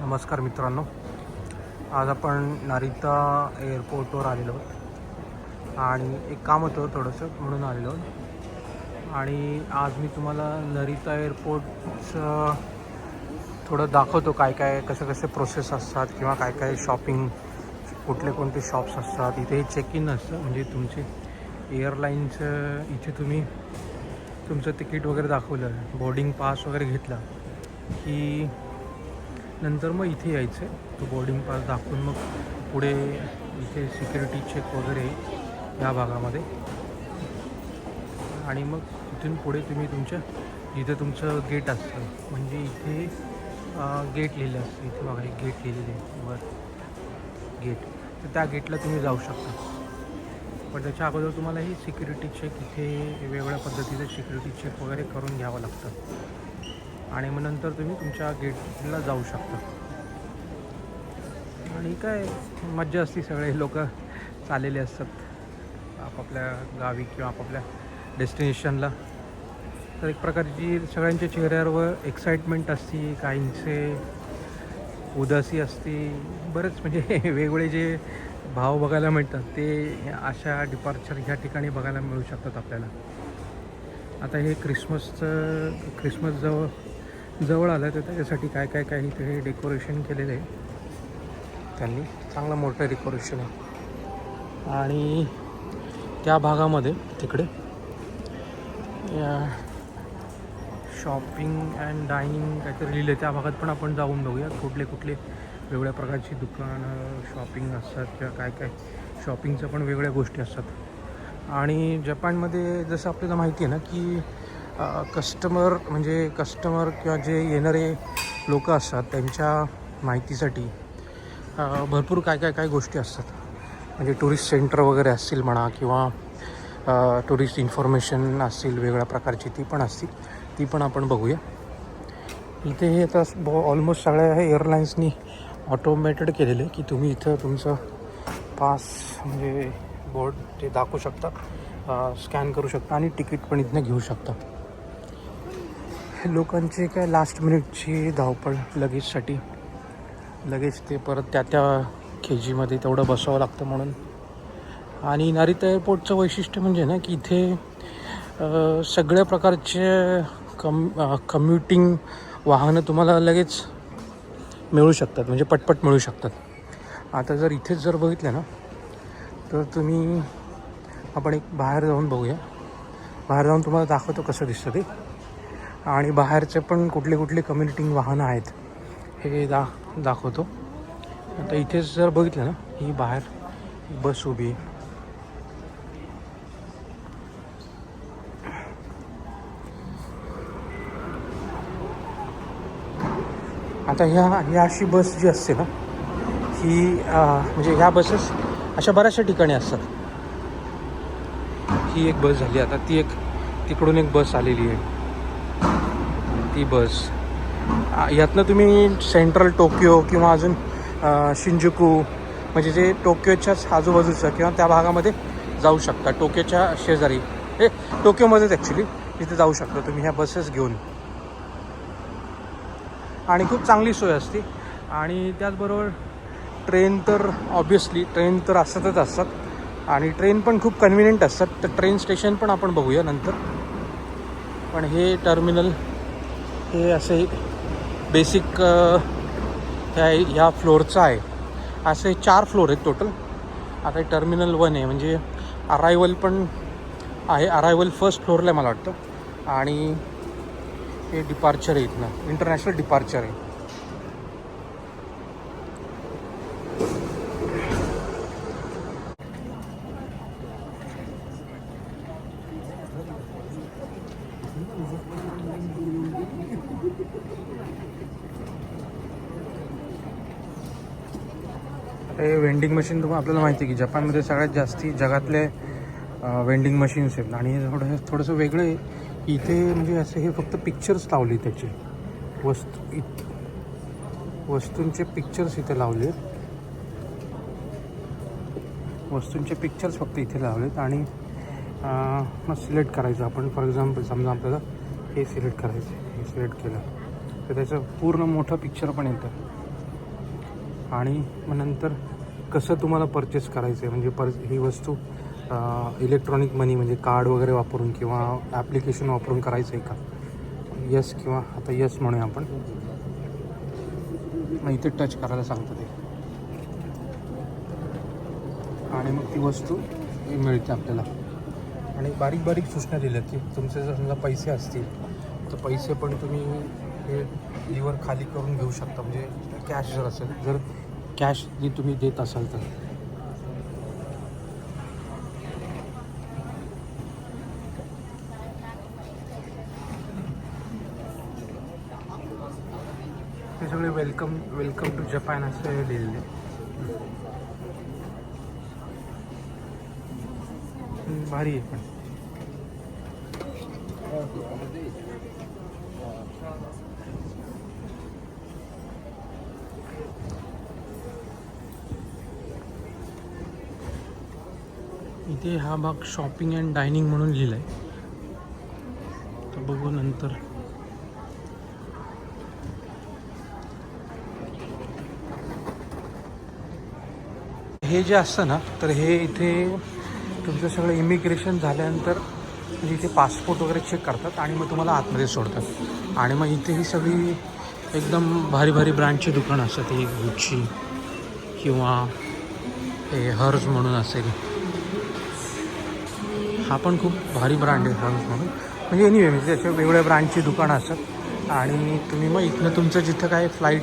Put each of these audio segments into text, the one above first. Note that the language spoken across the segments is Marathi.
नमस्कार मित्रांनो. आज आपण नारिता एअरपोर्टवर आलेलो आहोत. आणि एक काम होतं थोडंसं म्हणून आलेलो आहोत. आणि आज मी तुम्हाला नरिता एअरपोर्टचं थोडं दाखवतो काय काय कसे कसे प्रोसेस असतात किंवा काय काय शॉपिंग कुठले कोणते शॉप्स असतात. इथे चेक इन असतं. म्हणजे तुमचे एअरलाईनचं इथे तुम्ही तुमचं तिकीट वगैरे दाखवलं बोर्डिंग पास वगैरे घेतला की नंतर मग इथे यायचं. तो बोर्डिंग पास दाखवून मग पुढे इथे सिक्युरिटी चेक वगैरे या भागामध्ये. आणि मग तिथून पुढे तुम्ही तुमच्या जिथे तुमचं गेट असतं. म्हणजे इथे गेट लिहिलं असतं. इथे बघा एक गेट लिहिलेलं आहे. वर गेट तर त्या गेटला तुम्ही जाऊ शकता. पण त्याच्या अगोदर तुम्हाला ही सिक्युरिटी चेक इथे वेगवेगळ्या पद्धतीचं सिक्युरिटी चेक वगैरे करून घ्यावं लागतं. आणि मग नंतर तुम्ही तुमच्या गेटला जाऊ शकता. आणि काय मज्जा असते सगळे लोक चाललेले असतात. आपापल्या गावी किंवा आपापल्या डेस्टिनेशनला. तर एक प्रकारची सगळ्यांच्या चेहऱ्यावर एक्साइटमेंट असते काहींचे उदासी असते. बरेच म्हणजे वेगवेगळे जे भाव बघायला मिळतात ते अशा डिपार्चर ह्या ठिकाणी बघायला मिळू शकतात आपल्याला. आता हे क्रिसमसचं क्रिसमस जवळ जवळ आलं तर त्याच्यासाठी काय काय काय इथे डेकोरेशन केलेलं आहे. त्यांनी चांगलं मोठं डेकोरेशन आहे. आणि त्या भागामध्ये तिकडे शॉपिंग अँड डायनिंग काहीतरी लिहिलं त्या भागात पण आपण जाऊन बघूया. कुठले कुठले वेगळ्या प्रकारची दुकानं शॉपिंग असतात किंवा काय काय. शॉपिंगचं पण वेगळ्या गोष्टी असतात. आणि जपानमध्ये जसं आपल्याला माहिती आहे ना की कस्टमर म्हणजे कस्टमर किंवा जे येणारे लोक असतात त्यांच्या माहितीसाठी भरपूर काय काय काय गोष्टी असतात. म्हणजे टुरिस्ट सेंटर वगैरे असतील म्हणा किंवा टुरिस्ट इन्फॉर्मेशन असतील वेगळ्या प्रकारची ती पण असतील ती पण आपण बघूया. इथे हे आता ऑलमोस्ट सगळ्या एअरलाईन्सनी ऑटोमॅटेड केलेले की तुम्ही इथं तुमचं पास म्हणजे बोर्ड ते दाखवू शकता स्कॅन करू शकता आणि तिकीट पण इथनं घेऊ शकता. लोकांची काय लास्ट मिनिटची धावपळ लगेचसाठी. लगेच ते परत त्या त्या केजीमध्ये तेवढं बसावं लागतं म्हणून. आणि नारिता एअरपोर्टचं वैशिष्ट्य म्हणजे ना की इथे सगळ्या प्रकारचे कम कम्युटिंग वाहनं तुम्हाला लगेच मिळू शकतात. म्हणजे पटपट मिळू शकतात. आता जर इथेच जर बघितलं ना तर तुम्ही आपण एक बाहेर जाऊन बघूया. बाहेर जाऊन तुम्हाला दाखवतो कसं दिसतं ते. आणि बाहेरचे पण कुठले कुठले कम्युनिटिंग वाहनं आहेत. हे दा दाखवतो. आता इथेच जर बघितलं ना ही बाहेर बस उभी आहे. आता ह्या ह्या अशी बस जी असते ना ही म्हणजे ह्या बसेस अशा बऱ्याचशा ठिकाणी असतात. ही एक बस झाली. आता ती एक तिकडून एक बस आलेली आहे. ती बस. यातनं तुम्ही सेंट्रल टोकियो किंवा अजून शिंजुकू म्हणजे जे टोकियोच्याच आजूबाजूचं किंवा त्या भागामध्ये जाऊ शकता. टोकियोच्या शेजारी. हे टोकियोमध्येच ॲक्च्युली तिथे जाऊ शकता तुम्ही ह्या बसेस घेऊन. आणि खूप चांगली सोय असते. आणि त्याचबरोबर ट्रेन तर ऑब्वियसली ट्रेन तर असतातच असतात. आणि ट्रेन पण खूप कन्व्हिनियंट असतात. तर ट्रेन स्टेशन पण आपण बघूया नंतर. पण हे टर्मिनल हे असे बेसिक ह्या ह्या फ्लोअरचं आहे. असे चार फ्लोअर आहेत टोटल आता टर्मिनल वन आहे. म्हणजे अरायवल पण आहे. अरायवल फर्स्ट फ्लोअरला आहे मला वाटतं. आणि हे डिपार्चर आहे इथनं. इंटरनॅशनल डिपार्चर आहे. हे वेंडिंग मशीन तुम्हाला आपल्याला माहिती आहे की जपानमध्ये सगळ्यात जास्ती जगातले वेंडिंग मशीन्स आहेत. आणि हे थोडं थोडंसं वेगळं आहे. इथे म्हणजे असे हे फक्त पिक्चर्स लावले त्याचे. वस्तू इत वस्तूंचे पिक्चर्स इथे लावले आहेत. वस्तूंचे पिक्चर्स फक्त इथे लावलेत आणि मग सिलेक्ट करायचं. आपण फॉर एक्झाम्पल समजा आपल्याला हे सिलेक्ट करायचं हे सिलेक्ट केलं. तर त्याचं पूर्ण मोठं पिक्चर पण येतं. आणि मग नंतर कसं तुम्हाला परचेस करायचं आहे म्हणजे पर ही वस्तू इलेक्ट्रॉनिक मनी म्हणजे कार्ड वगैरे वापरून किंवा ॲप्लिकेशन वापरून करायचं आहे का? यस किंवा आता यस म्हणूया आपण. मग इथे टच करायला सांगतं ते. आणि मग ती वस्तू मिळते आपल्याला. आणि बारीक बारीक सूचना दिल्यात की तुमचे जर समजा पैसे असतील तर पैसे पण तुम्ही हे लिव्हर खाली करून घेऊ शकता. म्हणजे कॅश जर असेल जर कॅश जी तुम्ही देत असाल तर. हे सगळे वेलकम वेलकम टू जपान असं हे लिहिलेलं आहे. भारी आहे पण. इथे हा भाग शॉपिंग अँड डायनिंग म्हणून लिहिलं आहे तर बघू नंतर. हे जे असतं ना तर हे इथे तुमचं सगळं इमिग्रेशन झाल्यानंतर म्हणजे इथे पासपोर्ट वगैरे चेक करतात आणि मग तुम्हाला आतमध्ये सोडतात. आणि मग इथे ही सगळी एकदम भारी भारी ब्रँडची दुकानं असतात. ही गुच्ची किंवा हे हर्ज म्हणून असेल. हा पण खूप भारी ब्रँड आहे हर्ज म्हणून. म्हणजे एनिवे म्हणजे त्याच्या वेगवेगळ्या ब्रँडची दुकानं असतात. आणि तुम्ही मग इथनं तुमचं जिथं काय फ्लाईट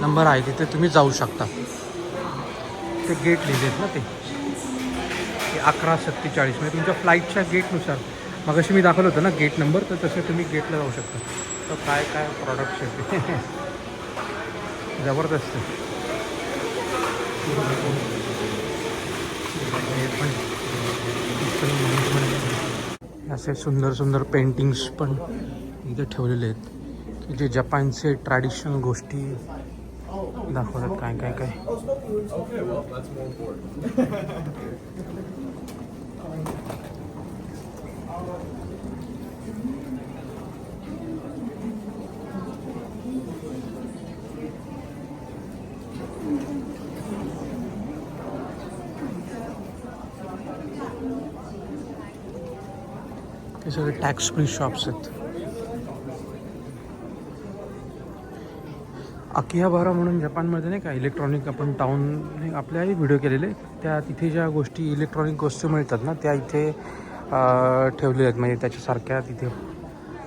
नंबर आहे तिथे तुम्ही जाऊ शकता. ते गेट लिहिलेत ना ते. ते अकरा सत्तेचाळीस म्हणजे तुमच्या फ्लाईटच्या गेटनुसार मग अशी मी दाखवलं होतं ना गेट नंबर तर तसं तुम्ही गेटला जाऊ शकता. तर काय काय प्रॉडक्ट्स आहेत ते. जबरदस्त आहे. हे पण इथं management. असे सुंदर सुंदर पेंटिंग्स पण इथे ठेवलेले आहेत. की जे जपानचे ट्रॅडिशनल गोष्टी दाखवतात काय काय काय. हे सगळे टॅक्स फ्री शॉप्स आहेत अकियाबारा म्हणून जपानमध्ये नाही का इलेक्ट्रॉनिक आपण टाऊन आपल्याही व्हिडिओ केलेले. त्या तिथे ज्या गोष्टी इलेक्ट्रॉनिक वस्तू मिळतात ना त्या इथे ठेवलेल्या आहेत. म्हणजे त्याच्यासारख्या तिथे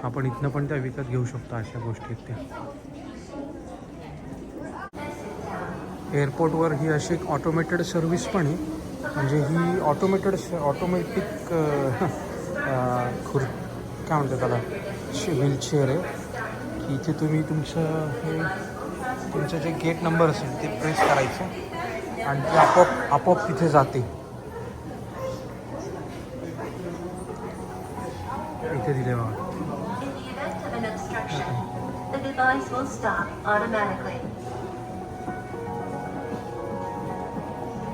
आपण इथनं पण त्या विकत घेऊ शकतो अशा गोष्टी आहेत त्या. एअरपोर्टवर ही अशी एक ऑटोमेटेड सर्व्हिस पण आहे. म्हणजे ही ऑटोमेटेड ऑटोमॅटिक खुर काय म्हणतात त्याला? व्हीलचेअर आहे. की इथे तुम्ही तुमचं हे तुमचं जे गेट नंबर असेल ते प्रेस करायचं आणि ते आपोआप आपोआप तिथे जाते. इथे दिले automatically.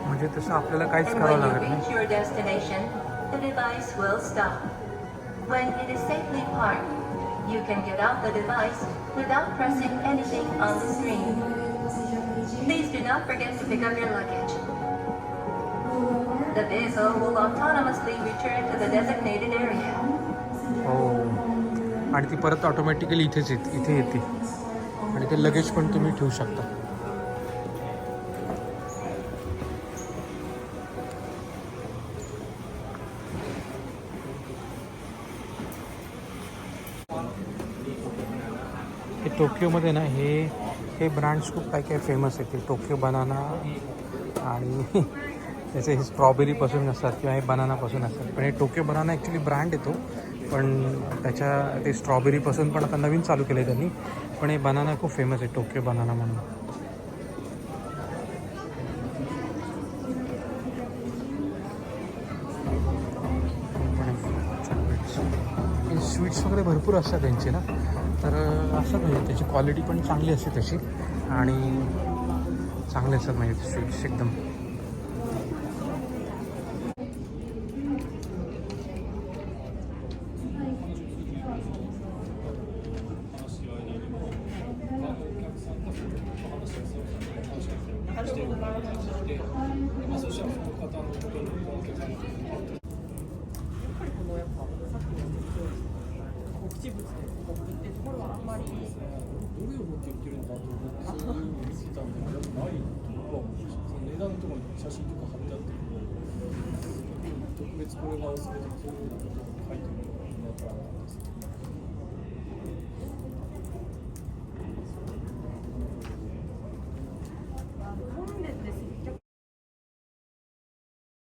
म्हणजे तसं आपल्याला काहीच करावं लागत नाही. The device will stop. When it is safely parked, you can get out the device without pressing anything on the screen. Please do not forget to pick up your luggage. The vehicle will autonomously return to the designated area. हो आणि ती परत ऑटोमॅटिकली इथेच येते इथे येते आणि ते लगेज पण तुम्ही ठेवू शकता टोकियोमध्ये ना हे हे ब्रँड्स खूप काय काय फेमस आहेत. ते टोकियो बनाना आणि त्याचे हे स्ट्रॉबेरीपासून असतात किंवा हे बनानापासून असतात. पण हे टोकियो बनाना ॲक्च्युली ब्रँड येतो पण त्याच्या ते स्ट्रॉबेरीपासून पण आता नवीन चालू केलं आहे त्यांनी. पण हे बनाना खूप फेमस आहे टोकियो बनाना म्हणून. स्वीट्स वगैरे भरपूर असतात त्यांचे ना. तर असं म्हणजे त्याची क्वालिटी पण चांगली असते तशी. आणि चांगले असतात म्हणजे स्वीट्स एकदम. どれを持って言ってるのかと思ってそういうのを見てたんだけどないとかその値段とかに写真とか貼ってあって特別これがおすすめできるようなことを書いてるのが分からなかったです